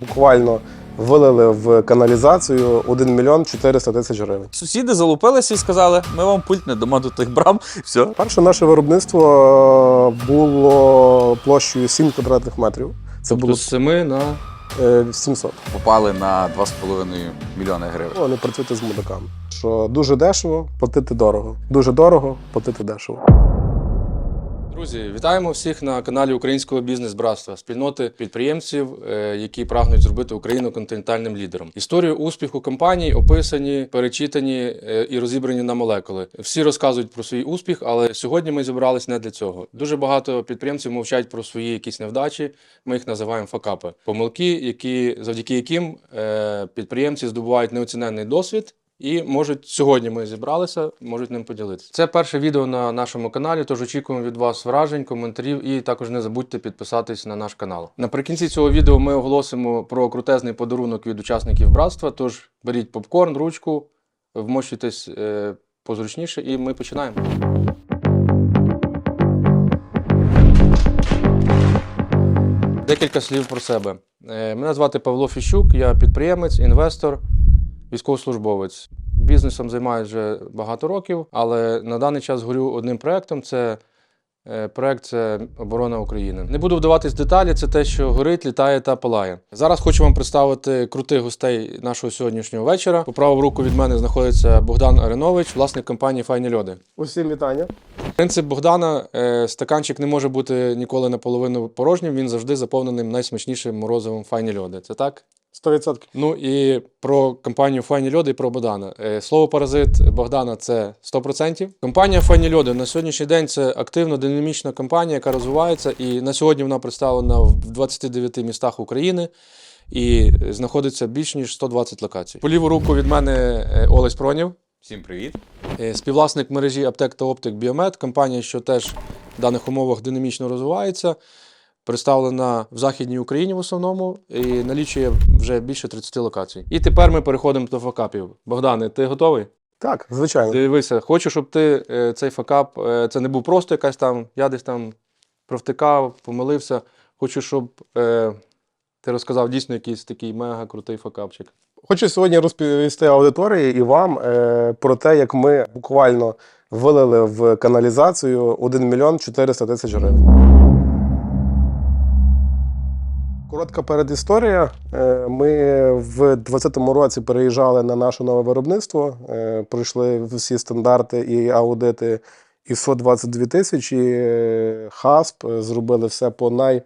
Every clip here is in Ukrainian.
Буквально вилили в каналізацію 1 мільйон 400 тисяч гривень. Сусіди залупилися і сказали: ми вам пульт не дамо до тих брам. Все. Перше наше виробництво е, було площею 7 квадратних метрів. Це було З 7 на е, 700. Попали на 2,5 мільйони гривень. Ну, Не працюйте з мудаками. Що дуже дешево, платити дорого. Дуже дорого, платити дешево. Друзі, вітаємо всіх на каналі Українського бізнес-братства, спільноти підприємців, е, які прагнуть зробити Україну континентальним лідером. Історію успіху компаній описані, перечитані е, і розібрані на молекули. Всі розказують про свій успіх, але сьогодні ми зібрались не для цього. Дуже багато підприємців мовчать про свої якісь невдачі. Ми їх називаємо факапи. Помилки, які завдяки яким е, підприємці здобувають неоціненний досвід. І можуть сьогодні ми зібралися, можуть ним поділитися. Це перше відео на нашому каналі, тож очікуємо від вас вражень, коментарів і також не забудьте підписатись на наш канал. Наприкінці цього відео ми оголосимо про крутезний подарунок від учасників братства. Тож беріть попкорн, ручку, вмощуйтесь е, позручніше, і ми починаємо. Декілька слів про себе. Е, Мене звати Павло Фіщук, я підприємець, інвестор, військовослужбовець. Бізнесом займаюся вже багато років, але на даний час горю одним проектом. Це е, проект це оборона України. Не буду вдаватись в деталі, це те, що горить, літає та палає. Зараз хочу вам представити крутих гостей нашого сьогоднішнього вечора. По праву руку від мене знаходиться Богдан Аринович, власник компанії Файні льоди. Усім вітання. Принцип Богдана е, стаканчик не може бути ніколи наполовину порожнім. Він завжди заповненим найсмачнішим морозивом файні льоди. Це так? 100%. Ну і про компанію Файні Льоди і про Богдана. Е, Слово паразит Богдана це 100%. Компанія Файні Льоди на сьогоднішній день це активно динамічна компанія, яка розвивається. І на сьогодні вона представлена в 29 містах України. І знаходиться більш ніж 120 локацій. По ліву руку від мене е, Олесь Пронів. Всім привіт. Е, Співвласник мережі аптек та оптик Біомед, компанія, що теж в даних умовах динамічно розвивається, представлена в Західній Україні в основному і налічує вже більше 30 локацій. І тепер ми переходимо до факапів. Богдане, ти готовий? Так, звичайно. Дивися, хочу, щоб ти е, цей факап, е, це не був просто якась там, я десь там провтикав, помилився. Хочу, щоб е, ти розказав дійсно якийсь такий мега крутий факапчик. Хочу сьогодні розповісти аудиторії і вам е, про те, як ми буквально вилили в каналізацію 1 мільйон 400 тисяч гривень. Коротка передісторія. Е, Ми в 2020 році переїжджали на наше нове виробництво, е, пройшли всі стандарти і аудити ISO 22 тисячі, е, ХАСП, зробили все по най.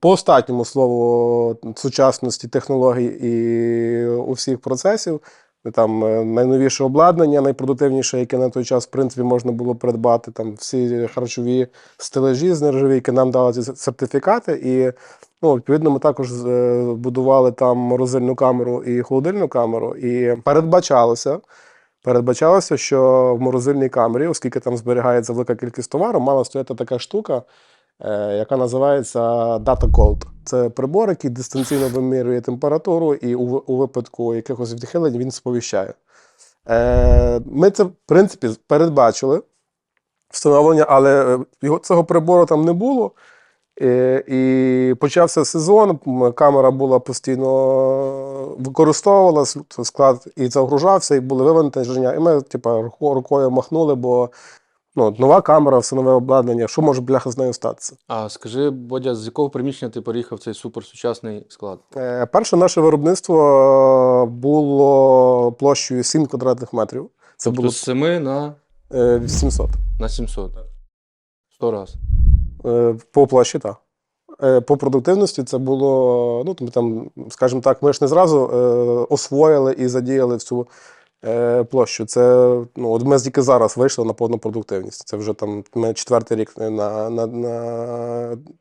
По останньому слову сучасності технологій і усіх процесів. Там найновіше обладнання, найпродуктивніше, яке на той час в принципі можна було придбати. Там всі харчові стележі з нержавійки нам дали ці сертифікати. І ну, відповідно ми також е, будували там морозильну камеру і холодильну камеру. І передбачалося. Передбачалося, що в морозильній камері, оскільки там зберігається велика кількість товару, мала стояти така штука, е, яка називається Data Cold. Це прибор, який дистанційно вимірює температуру, і у, випадку якихось відхилень він сповіщає. Е, Ми це, в принципі, передбачили встановлення, але цього прибору там не було. Е, І почався сезон, камера була постійно використовувалась, склад і загружався, і були вивантаження. І ми, типу, рукою махнули, бо ну, нова камера, все нове обладнання, що може бляха з нею статися? А скажи, Бодя, з якого приміщення ти переїхав цей суперсучасний склад? Е, Перше наше виробництво е, було площею 7 квадратних метрів. Це Тобто було з 7 на, е, 700. на 700. 100 раз. Е, По площі, так. Е, По продуктивності це було, ну, там, там, скажімо так, ми ж не зразу е, освоїли і задіяли всю площу. Це, ну, от ми тільки зараз вийшли на повну продуктивність. Це вже там ми четвертий рік на, на,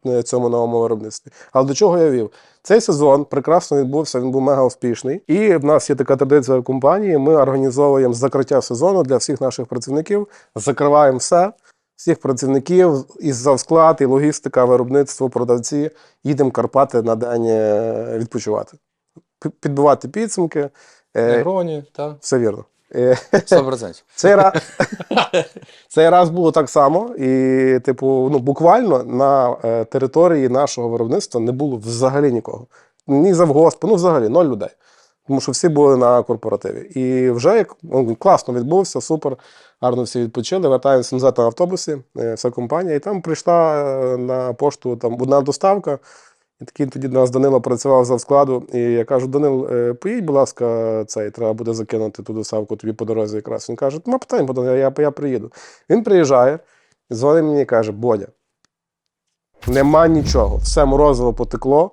на цьому новому виробництві. Але до чого я вів? Цей сезон прекрасно відбувся, він був мега успішний. І в нас є така традиція в компанії. Ми організовуємо закриття сезону для всіх наших працівників, закриваємо все всіх працівників і завсклад, і логістика, виробництво, продавці. Їдемо Карпати на день е, відпочивати. Підбивати підсумки. Е, Негроні, так? Все вірно. Е, 100%. Цей раз, цей раз було так само. І, типу, ну, буквально на е, території нашого виробництва не було взагалі нікого. ні завгоспу, ну взагалі ноль людей. Тому що всі були на корпоративі. І вже як ну, класно відбувся, супер, гарно всі відпочили. Вертаємося назад на автобусі, е, вся компанія, і там прийшла е, на пошту там одна доставка. І такий тоді нас Данило працював за складу. І я кажу: Данил, е, поїдь, будь ласка, цей, треба буде закинути ту доставку тобі по дорозі якраз. Він каже, нема питань, Богдан, я, я приїду. Він приїжджає, дзвонить мені і каже: Бодя, нема нічого, все морозиво потекло,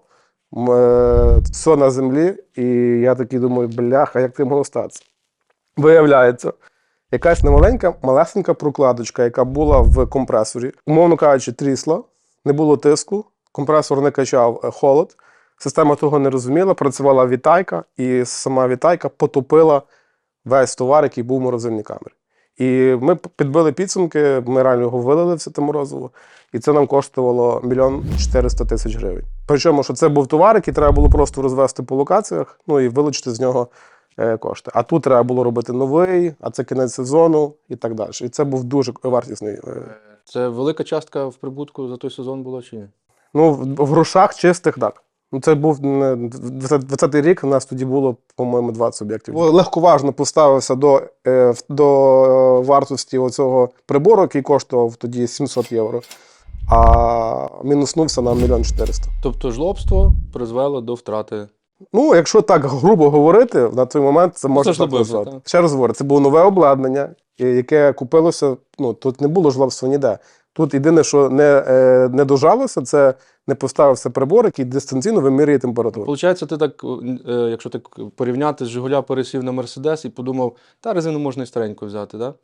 все на землі. І я такий думаю, бляха, як ти могло статися? Виявляється, якась немаленька, малесенька прокладочка, яка була в компресорі, умовно кажучи, трісла, не було тиску, компресор не качав е, холод. Система того не розуміла, працювала вітайка, і сама вітайка потопила весь товар, який був в морозильній камері. І ми підбили підсумки, ми реально його вилили все те морозиво, і це нам коштувало мільйон 400 тисяч гривень. Причому, що це був товар, який треба було просто розвести по локаціях, ну і вилучити з нього е, кошти. А тут треба було робити новий, а це кінець сезону і так далі. І це був дуже вартісний. е, Це велика частка в прибутку за той сезон була чи ні? Ну, в грошах чистих так. Ну, це був не, 20-й рік, у нас тоді було, по-моєму, 20 об'єктів. Легковажно поставився до, е, до вартості оцього прибору, який коштував тоді 700 євро, а мінуснувся на 1 мільйон 400. Тобто жлобство призвело до втрати. Ну, якщо так грубо говорити, на той момент це можна ж так назвати. Ще раз говорю, це було нове обладнання, е, яке купилося. Ну тут не було жлобства ніде. Тут єдине, що не, е, не дожалося, це не поставився прибор, який дистанційно вимірює температуру. Получається, ти так, е, якщо так порівняти з Жигуля пересів на Мерседес і подумав, та резину можна і стареньку взяти, так?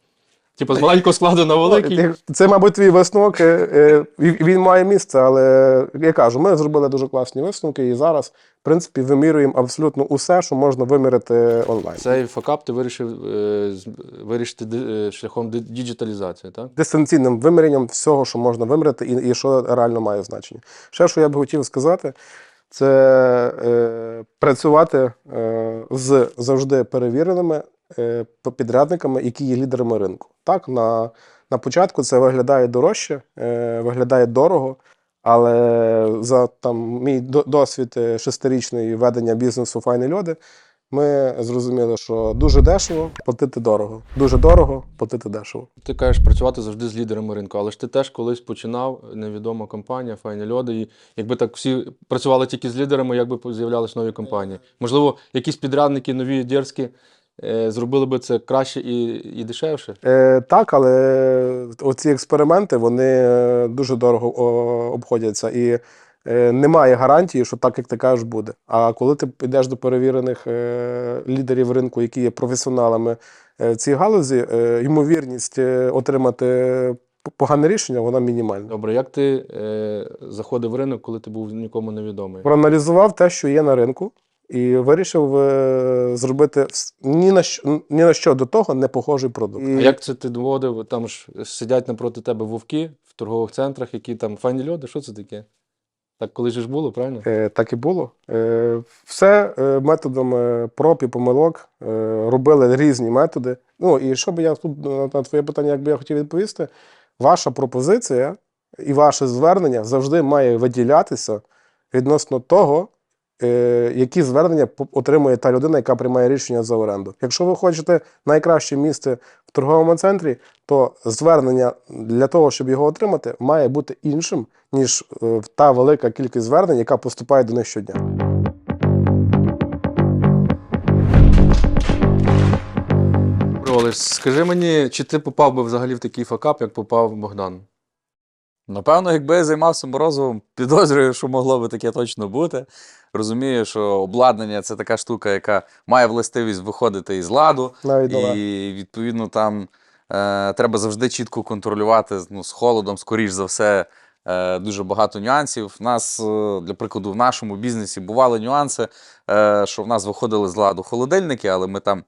Типа з маленького складу на великий. Це, мабуть, твій висновок. е, е, Він має місце, але я кажу, ми зробили дуже класні висновки, і зараз, в принципі, вимірюємо абсолютно усе, що можна виміряти онлайн. Цей факап ти вирішив е, вирішити шляхом діджиталізації, так? дистанційним вимірянням всього, що можна виміряти, і, і що реально має значення. Ще що я б хотів сказати, це е, працювати е, з завжди перевіреними підрядниками, які є лідерами ринку. Так, на, на початку це виглядає дорожче, е, виглядає дорого. Але за там мій досвід е, шестирічний ведення бізнесу файні льоди, ми зрозуміли, що дуже дешево платити дорого. Дуже дорого платити дешево. Ти кажеш працювати завжди з лідерами ринку, але ж ти теж колись починав невідома компанія, файні льоди. І якби так всі працювали тільки з лідерами, як би з'являлись нові компанії. Можливо, якісь підрядники нові дерзкі е, зробили би це краще і, і дешевше. Е, так, але оці експерименти вони е, дуже дорого обходяться. І е, немає гарантії, що так, як ти кажеш, буде. А коли ти йдеш до перевірених е, лідерів ринку, які є професіоналами е, в цій галузі, е, ймовірність е, отримати погане рішення, вона мінімальна. Добре, як ти е, заходив в ринок, коли ти був нікому невідомий? Проаналізував те, що є на ринку, і вирішив е, зробити ні на що ні на що до того не похожий продукт. А як це ти доводив? Там ж сидять напроти тебе вовки в торгових центрах, які там файні льоди, що це таке? Так колись ж було, правильно? Е, Так і було. Е, Все е, методом е, проб і помилок е, робили різні методи. Ну і що би я тут на- на твоє питання, як би я хотів відповісти, ваша пропозиція і ваше звернення завжди має виділятися відносно того, які звернення отримує та людина, яка приймає рішення за оренду. Якщо ви хочете найкраще місце в торговому центрі, то звернення для того, щоб його отримати, має бути іншим, ніж е, та велика кількість звернень, яка поступає до них щодня. Олеж, скажи мені, чи ти попав би взагалі в такий факап, як попав Богдан? Напевно, якби я займався морозивом, підозрюю, що могло би таке точно бути. Розумію, що обладнання це така штука, яка має властивість виходити із ладу. Навіть. І відповідно там е, треба завжди чітко контролювати ну, з холодом, скоріш за все, е, дуже багато нюансів. У нас, е, для прикладу, в нашому бізнесі бували нюанси, е, що в нас виходили з ладу холодильники, але ми там.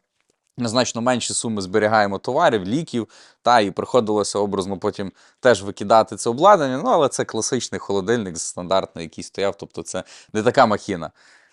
На Значно менші суми зберігаємо товарів, ліків, та і приходилося образно потім теж викидати це обладнання. Ну, але це класичний холодильник стандартний, який стояв, тобто це не така махіна.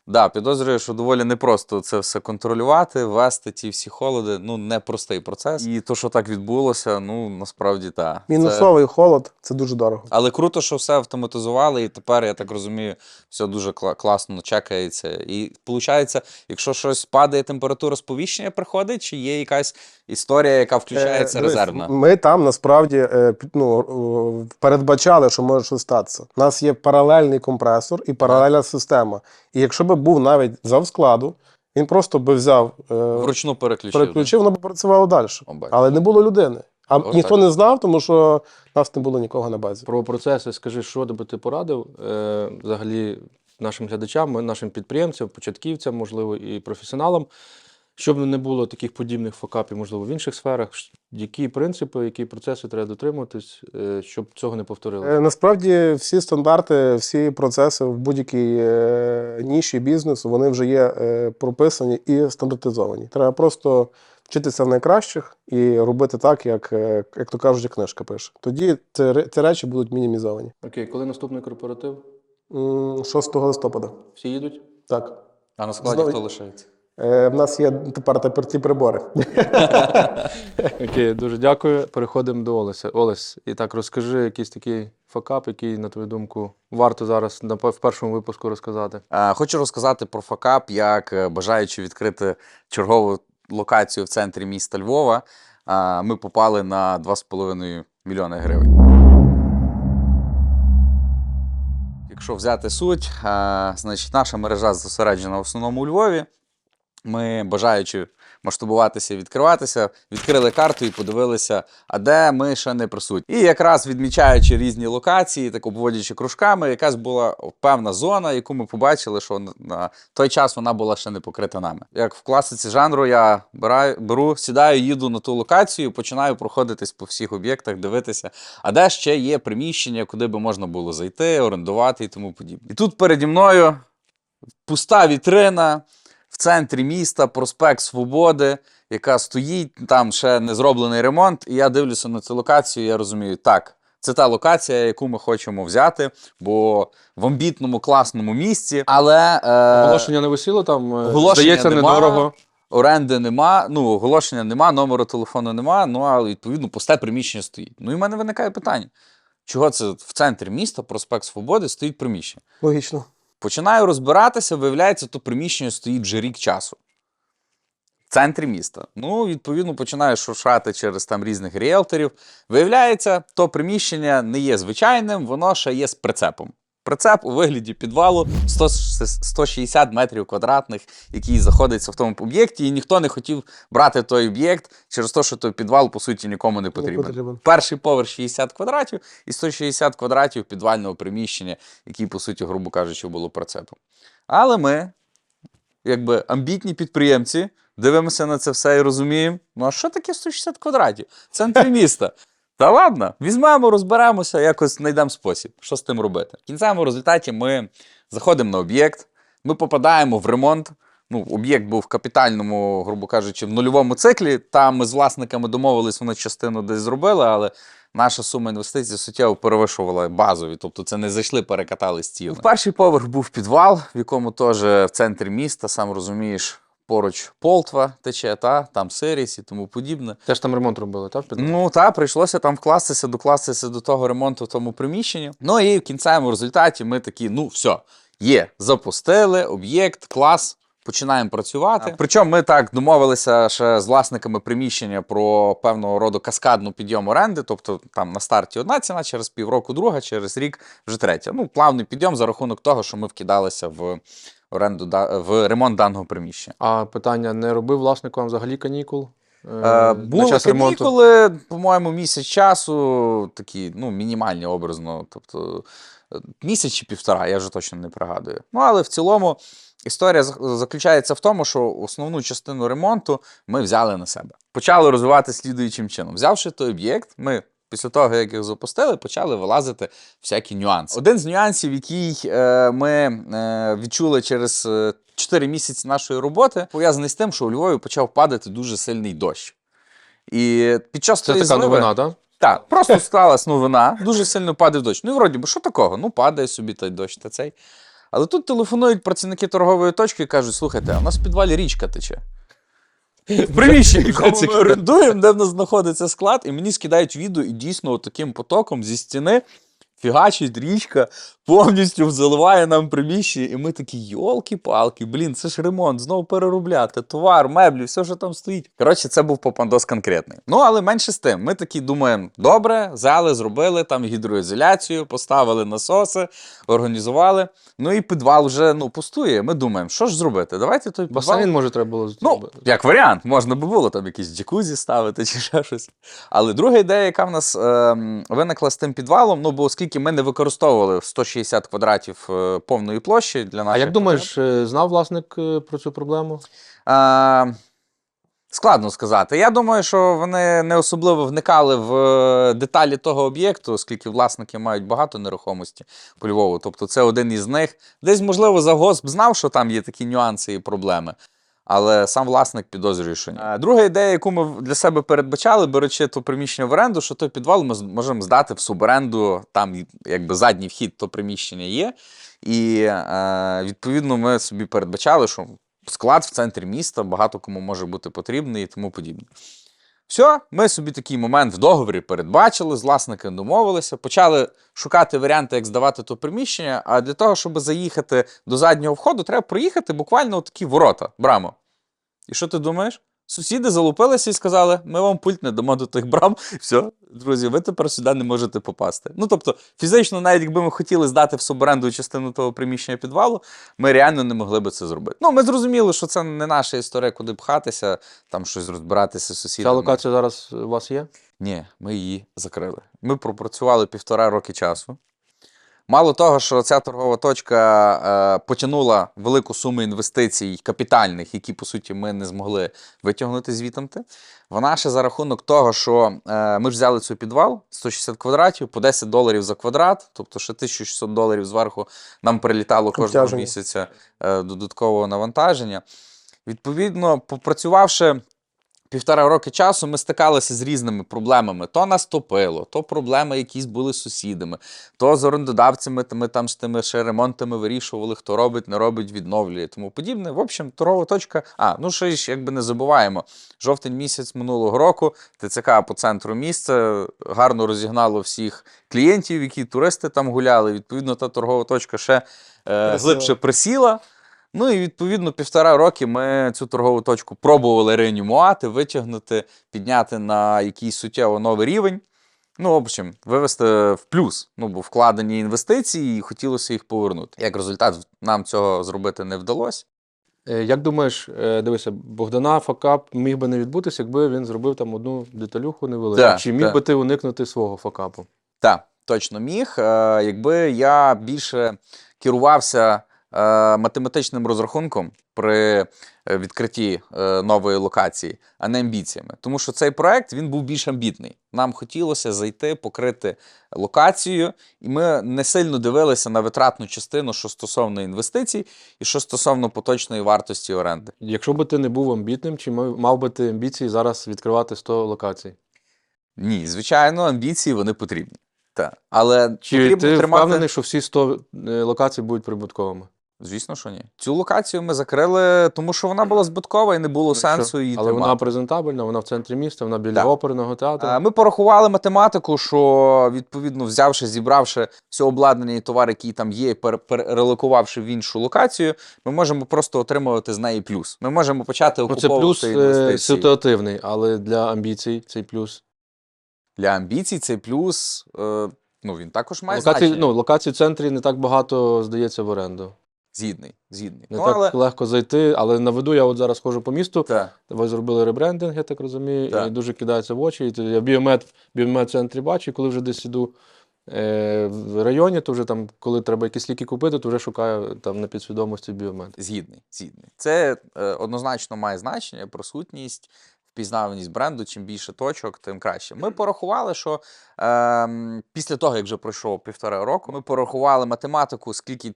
Да, підозрюю, що доволі непросто це все контролювати, вести ті всі холоди. Ну, непростий процес. І то, що так відбулося, ну насправді так. Мінусовий холод це дуже дорого. Але круто, що все автоматизували, і тепер, я так розумію, все дуже кла- класно чекається. І виходить, якщо щось падає, температура сповіщення приходить, чи є якась історія, яка включається Е, резервна? Ми там насправді е, ну, передбачали, що може щось статися. У нас є паралельний компресор і паралельна система. І якщо би був навіть зав складу, він просто би взяв, е, Вручну переключив. переключив, воно б працювало далі. Але не було людини. А О, ніхто не знав, тому що нас не було нікого на базі. Про процеси скажи, що би ти порадив е, взагалі нашим глядачам, нашим підприємцям, початківцям, можливо, і професіоналам, щоб не було таких подібних факапів, можливо, в інших сферах. Які принципи, які процеси треба дотримуватись, е, щоб цього не повторилося? Е, Насправді всі стандарти, всі процеси в будь-якій е, ніші бізнесу вони вже є прописані і стандартизовані. Треба просто вчитися в найкращих і робити так, як, як то кажуть, як книжка пише. Тоді ці, ці речі будуть мінімізовані. Окей, коли наступний корпоратив? 6 листопада. Всі їдуть? Так. А на складі Знову- хто лишається? Е, В нас є тепер тепер ті прибори. Окей, дуже дякую. Переходимо до Олеся. Олесь, і так розкажи якийсь такий факап, який, на твою думку, варто зараз на в першому випуску розказати. Е, Хочу розказати про факап, як е, бажаючи відкрити чергову локацію в центрі міста Львова, ми попали на 2,5 мільйони гривень. Якщо взяти суть, значить наша мережа зосереджена в основному у Львові. Ми, бажаючи масштабуватися, відкриватися, відкрили карту і подивилися, а де ми ще не присутні. І якраз відмічаючи різні локації, так обводячи кружками, якась була певна зона, яку ми побачили, що на- той час вона була ще не покрита нами. Як в класиці жанру, я беру сідаю, їду на ту локацію, починаю проходитись по всіх об'єктах, дивитися, а де ще є приміщення, куди би можна було зайти, орендувати і тому подібне. І тут переді мною пуста вітрина в центрі міста, проспект Свободи, яка стоїть, там ще не зроблений ремонт. І я дивлюся на цю локацію, і я розумію, так. Це та локація, яку ми хочемо взяти, бо в амбітному класному місці, але е, Оголошення не висіло там, е, оголошення здається, нема. недорого. оренди нема, ну оголошення нема, номеру телефону нема. Ну а відповідно пусте приміщення стоїть. Ну і в мене виникає питання: чого це в центрі міста, проспект Свободи, стоїть приміщення? Логічно. Починаю розбиратися, виявляється, то приміщення стоїть вже рік часу. В центрі міста. Ну, відповідно, починаю шуршати через там різних ріелторів. Виявляється, то приміщення не є звичайним, воно ще є з прицепом. Прицеп у вигляді підвалу 100 160 метрів квадратних, який знаходиться в тому об'єкті, і ніхто не хотів брати той об'єкт через те, що той підвал, по суті, нікому не потрібен. потрібен. Перший поверх 60 квадратів і 160 квадратів підвального приміщення, який, по суті, грубо кажучи, було прицепом. Але ми, якби амбітні підприємці, дивимося на це все і розуміємо, ну а що таке 160 квадратів? В центрі міста. Та ладно, візьмемо, розберемося, якось знайдемо спосіб, що з тим робити. В кінцевому результаті ми заходимо на об'єкт, ми попадаємо в ремонт. Ну, об'єкт був в капітальному, грубо кажучи, в нульовому циклі. Там ми з власниками домовились, вони частину десь зробили, але наша сума інвестицій суттєво перевищувала базові. Тобто це не зайшли, перекатали стіни. Перший поверх був підвал, в якому теж в центрі міста, сам розумієш, поруч Полтва тече, та, там Сиріс і тому подібне. Теж там ремонт робили, так? Ну так, прийшлося там вкластися, докластися до того ремонту в тому приміщенні. Ну і в кінцевому результаті ми такі: ну все, є, запустили об'єкт, клас. Починаємо працювати. Причому ми так домовилися ще з власниками приміщення про певного роду каскадну підйом оренди. Тобто там на старті одна ціна, через півроку друга, через рік вже третя. Ну, плавний підйом за рахунок того, що ми вкидалися в оренду в ремонт даного приміщення. А питання: не робив власник вам взагалі канікул? е, Е, були час канікули, по-моєму, місяць часу, такі, ну, мінімальні образно. Тобто е, місяць чи півтора, я вже точно не пригадую. Ну, але в цілому історія заключається в тому, що основну частину ремонту ми взяли на себе. Почали розвивати слідуючим чином. Взявши той об'єкт, ми. Після того, як їх запустили, почали вилазити всякі нюанси. Один з нюансів, який е, ми е, відчули через е, 4 місяці нашої роботи, пов'язаний з тим, що у Львові почав падати дуже сильний дощ. І під час Це така зливи- новина, так? так, просто сталася новина, дуже сильно падав дощ. Ну і вроді би, що такого? Ну, падає собі той дощ та цей. Але тут телефонують працівники торгової точки і кажуть: слухайте, а у нас в підвалі річка тече. В приміщенні, якому ми орендуємо, де в нас знаходиться склад, і мені скидають відео, і дійсно таким потоком зі стіни фігачить річка, повністю заливає нам приміщення, і ми такі, йолки-палки, блін, це ж ремонт, знову переробляти, товар, меблі, все, що там стоїть. Коротше, це був попандос конкретний. Ну, але менше з тим, ми такі думаємо, добре, взяли, зробили там гідроізоляцію, поставили насоси, організували. Ну і підвал вже ну, пустує. Ми думаємо, що ж зробити? Давайте той підвал. Басейн, може, треба було Ну, як варіант, можна би було там якісь джакузі ставити чи ще щось. Але друга ідея, яка в нас ем, виникла з тим підвалом, ну бо оскільки ми не використовували 160 квадратів е, повної площі для А як думаєш, е, знав власник е, про цю проблему? Е, Складно сказати. Я думаю, що вони не особливо вникали в деталі того об'єкту, оскільки власники мають багато нерухомості по Львову. Тобто це один із них. Десь, можливо, завгосп знав, що там є такі нюанси і проблеми. Але сам власник підозрює, що ні. Е, Друга ідея, яку ми для себе передбачали, беручи то приміщення в оренду, що той підвал ми можемо здати в суборенду, там якби задній вхід то приміщення є. І е, відповідно ми собі передбачали, що склад в центрі міста багато кому може бути потрібний і тому подібне. Все, ми собі такий момент в договорі передбачили, з власником домовилися, почали шукати варіанти, як здавати то приміщення. А для того, щоб заїхати до заднього входу, треба проїхати буквально такі ворота, браму. І що ти думаєш? Сусіди залупилися і сказали: ми вам пульт не дамо до тих брам. Все, друзі, ви тепер сюди не можете попасти. Ну тобто, фізично, навіть якби ми хотіли здати в суборенду частину того приміщення підвалу, ми реально не могли би це зробити. Ну, ми зрозуміли, що це не наша історія, куди пхатися, там щось розбиратися з Ця локація зараз у вас є? Ні, ми її закрили. Ми пропрацювали півтора роки часу. Мало того, що ця торгова точка е, потягнула велику суму інвестицій капітальних, які, по суті, ми не змогли витягнути звітамти. Вона ще за рахунок того, що е, ми ж взяли цей підвал 160 квадратів по 10 доларів за квадрат, тобто ще 1600 доларів зверху нам прилітало кожного місяця е, додаткового навантаження. Відповідно, попрацювавши півтора роки часу, ми стикалися з різними проблемами. То нас топило, то проблеми якісь були з сусідами, то з орендодавцями ми там з тими ще ремонтами вирішували, хто робить, не робить, відновлює, тому подібне. В общем, торгова точка. А, ну ще ж якби не забуваємо. Жовтень місяць минулого року ТЦК по центру міста гарно розігнало всіх клієнтів, які туристи там гуляли. Відповідно, та торгова точка ще е, глибше присіла. Ну і відповідно півтора роки ми цю торгову точку пробували реанімувати, витягнути, підняти на якийсь суттєво новий рівень. Ну, в общем, вивести в плюс. Ну, бо вкладені інвестиції, і хотілося їх повернути. Як результат, нам цього зробити не вдалося. Е, Як думаєш, е, дивися, Богдана факап міг би не відбутися, якби він зробив там одну деталюху невелику. Так, Чи міг так. би ти уникнути свого факапу? Так, точно міг. Е, якби я більше керувався математичним розрахунком при е, відкритті е, нової локації, а не амбіціями. Тому що цей проект він був більш амбітний. Нам хотілося зайти, покрити локацію, і ми не сильно дивилися на витратну частину, що стосовно інвестицій, і що стосовно поточної вартості оренди. Якщо би ти не був амбітним, чи мав би ти амбіції зараз відкривати 100 локацій? Ні, звичайно, амбіції вони потрібні. Так. Але Чи потрібно ти тримати... впевнений, що всі 100 е, локацій будуть прибутковими? Звісно, що ні. Цю локацію ми закрили, тому що вона була збиткова і не було Що? сенсу її Але тримати. вона презентабельна, вона в центрі міста, вона біля Так. оперного театру. Е, Ми порахували математику, що відповідно взявши, зібравши все обладнання і товар, який там є, і пере- перерелокувавши в іншу локацію, ми можемо просто отримувати з неї плюс. Ми можемо почати Ну, це плюс е, інвестиції. ситуативний, але для амбіцій цей плюс. Для амбіцій цей плюс. Е, ну він також має Локацій, значення. ну, локацій в центрі не так багато здається в оренду. Згідний, згідний. Не ну, так але... легко зайти, але на виду я от зараз ходжу по місту. Так. Ви зробили ребрендинг, я так розумію, Так. і дуже кидається в очі. І я біомет, біомет центрі бачу, і коли вже десь іду е, в районі, то вже там, коли треба якісь ліки купити, то вже шукаю там на підсвідомості біомет. Згідний, згідний. Це е, однозначно має значення, присутність, впізнаваність бренду. Чим більше точок, тим краще. Ми порахували, що е, після того, як вже пройшло півтора року, ми порахували математику, скільки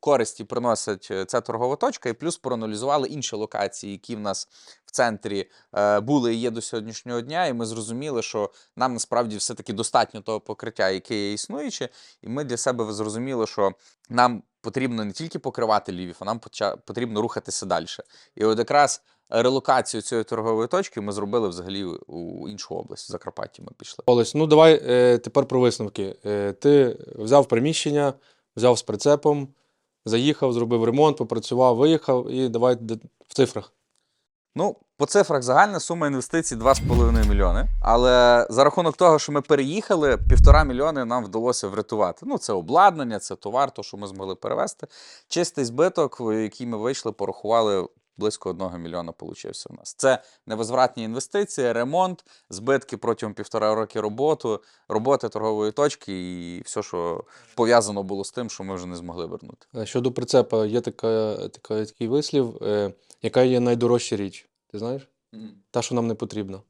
користі приносить е, ця торгова точка, і плюс проаналізували інші локації, які в нас в центрі е, були і є до сьогоднішнього дня. І ми зрозуміли, що нам насправді все-таки достатньо того покриття, яке є існуюче, і ми для себе зрозуміли, що нам потрібно не тільки покривати Львів, а нам потрібно рухатися далі. І от якраз релокацію цієї торгової точки ми зробили взагалі у іншу область, в Закарпатті ми пішли. Олесь, ну давай е, тепер про висновки. Е, ти взяв приміщення, взяв з прицепом, заїхав, зробив ремонт, попрацював, виїхав і давай в цифрах. Ну, по цифрах загальна сума інвестицій 2,5 мільйони. Але за рахунок того, що ми переїхали, півтора мільйони нам вдалося врятувати. Ну, це обладнання, це товар, то, що ми змогли перевезти. Чистий збиток, в який ми вийшли, порахували. Близько одного мільйона получився у нас. Це невозвратні інвестиції, ремонт, збитки протягом півтора роки роботи, роботи торгової точки і все, що пов'язано було з тим, що ми вже не змогли вернути. Е, Щодо прицепа, є така, така, такий вислів, е, яка є найдорожча річ. Ти знаєш? Та, що нам не потрібно.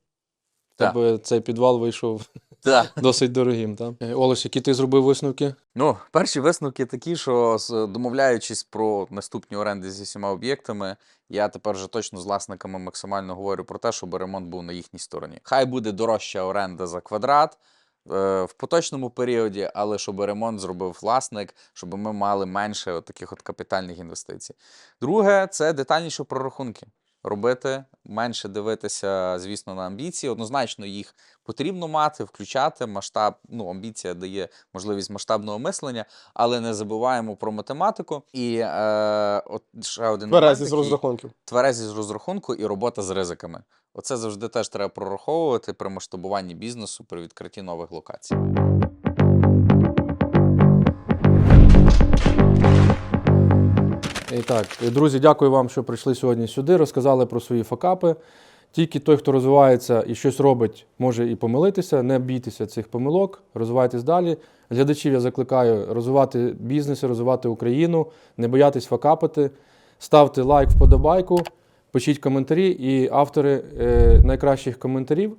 Тебе цей підвал вийшов Так. досить дорогим. Та? Е, Олесь, які ти зробив висновки? Ну, перші висновки такі, що домовляючись про наступні оренди зі всіма об'єктами, я тепер вже точно з власниками максимально говорю про те, щоб ремонт був на їхній стороні. Хай буде дорожча оренда за квадрат е, в поточному періоді, але щоб ремонт зробив власник, щоб ми мали менше от таких от капітальних інвестицій. Друге, це детальніші прорахунки. Робити, менше дивитися, звісно, на амбіції. Однозначно їх потрібно мати, включати. Масштаб, ну, амбіція дає можливість масштабного мислення, але не забуваємо про математику. І е, от ще один Тверезі з розрахунків. тверезість з розрахунку і робота з ризиками. Оце завжди теж треба прораховувати при масштабуванні бізнесу, при відкритті нових локацій. І так, друзі, дякую вам, що прийшли сьогодні сюди, розказали про свої факапи. Тільки той, хто розвивається і щось робить, може і помилитися. Не бійтеся цих помилок, розвивайтесь далі. Глядачів я закликаю розвивати бізнес, розвивати Україну, не боятись факапити. Ставте лайк, вподобайку, пишіть коментарі, і автори е, найкращих коментарів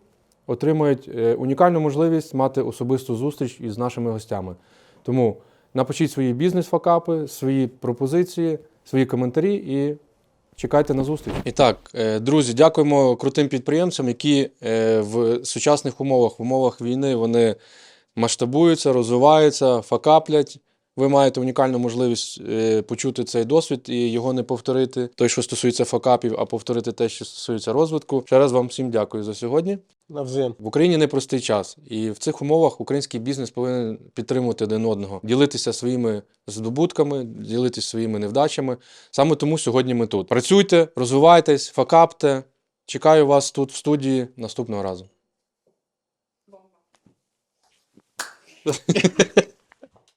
отримують е, унікальну можливість мати особисту зустріч із нашими гостями. Тому напишіть свої бізнес-факапи, свої пропозиції, свої коментарі і чекайте на зустріч. І так, е, друзі, дякуємо крутим підприємцям, які е, в сучасних умовах, в умовах війни, вони масштабуються, розвиваються, факаплять. Ви маєте унікальну можливість е, почути цей досвід і його не повторити. Той, що стосується факапів, а повторити те, що стосується розвитку. Ще раз вам всім дякую за сьогодні. Навзаєм. В Україні непростий час, і в цих умовах український бізнес повинен підтримувати один одного, ділитися своїми здобутками, ділитися своїми невдачами. Саме тому сьогодні ми тут. Працюйте, розвивайтесь, факапте. Чекаю вас тут в студії наступного разу.